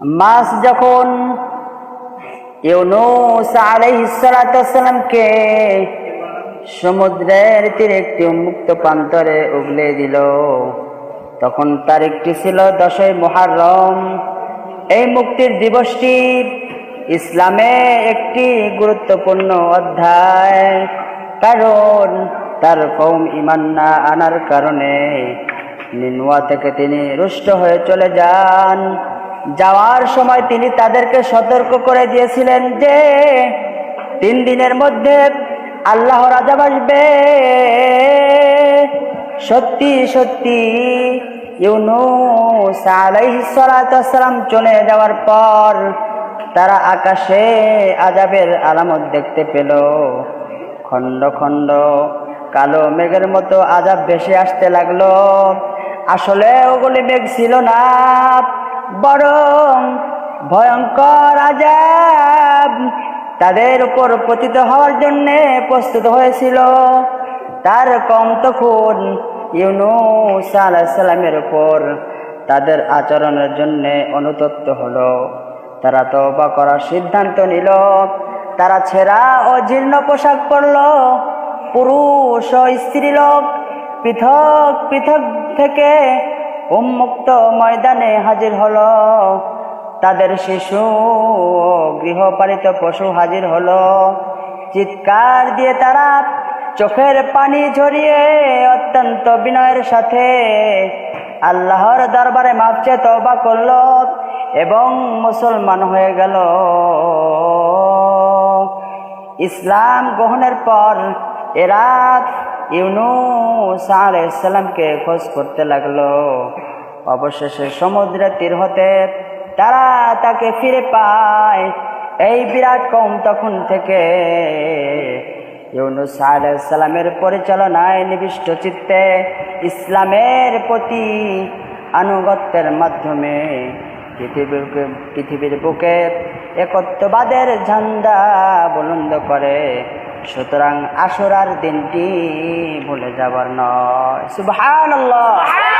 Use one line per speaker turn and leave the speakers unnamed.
মাছ যখন ইউনুস সমুদ্রের তীরে একটি উন্মুক্ত প্রান্তরে উগলে দিল, তখন তার একটি ছিল দশই মুহাররম। এই মুক্তির দিবসটি ইসলামে একটি গুরুত্বপূর্ণ অধ্যায়, কারণ তার কৌম ইমান না আনার কারণে নিনুয়া থেকে তিনি রুষ্ট হয়ে চলে যান। যাওয়ার সময় তিনি তাদেরকে সতর্ক করে দিয়েছিলেন যে, তিন দিনের মধ্যে আল্লাহ রাজা আসবে সত্যি সত্যি, ইউনুস আলাইহিস সালাম চলে যাওয়ার পর তারা আকাশে আজাবের আলামত দেখতে পেল। খণ্ড খণ্ড, কালো মেঘের মতো আজাব ভেসে আসতে লাগল। আসলে ওগুলি মেঘ ছিল না। বরং ভয়ঙ্কর আজাব তাদের উপর পতিত হওয়ার জন্য প্রস্তুত হয়েছিল। তার কম তখন ইউনুস আলাহিসাল্লামের উপর তাদের আচরণের জন্যে অনুতপ্ত হলো। তারা তওবা করার সিদ্ধান্ত নিল। তারা ছেঁড়া ও জীর্ণ পোশাক পরল। পুরুষ ও স্ত্রীলোক পৃথক পৃথক থেকে উন্মুক্ত ময়দানে হাজির হলো। তাদের শিশু গৃহপালিত পশু হাজির হলো। চিৎকার দিয়ে তারা চোখের পানি ঝরিয়ে অত্যন্ত বিনয়ের সাথে আল্লাহর দরবারে মাপচে তবা করল এবং মুসলমান হয়ে গেল। ইসলাম গ্রহণের পর এরা ইউনুস আলাইসাল্লামকে খোঁজ করতে লাগল। অবশেষে সমুদ্রের তীর হতে তারা তাকে ফিরে পায়। এই বিরাট কম তখন থেকে ইউনুস আলাইসাল্লামের পরিচালনায় নিবিষ্ট চিত্তে ইসলামের প্রতি আনুগত্যের মাধ্যমে পৃথিবীর পৃথিবীর বুকে একত্ববাদের ঝান্ডা বুলন্দ করে। সুতরাং আসরার দিনটি ভুলে যাবার নয়। সুবহানাল্লাহ।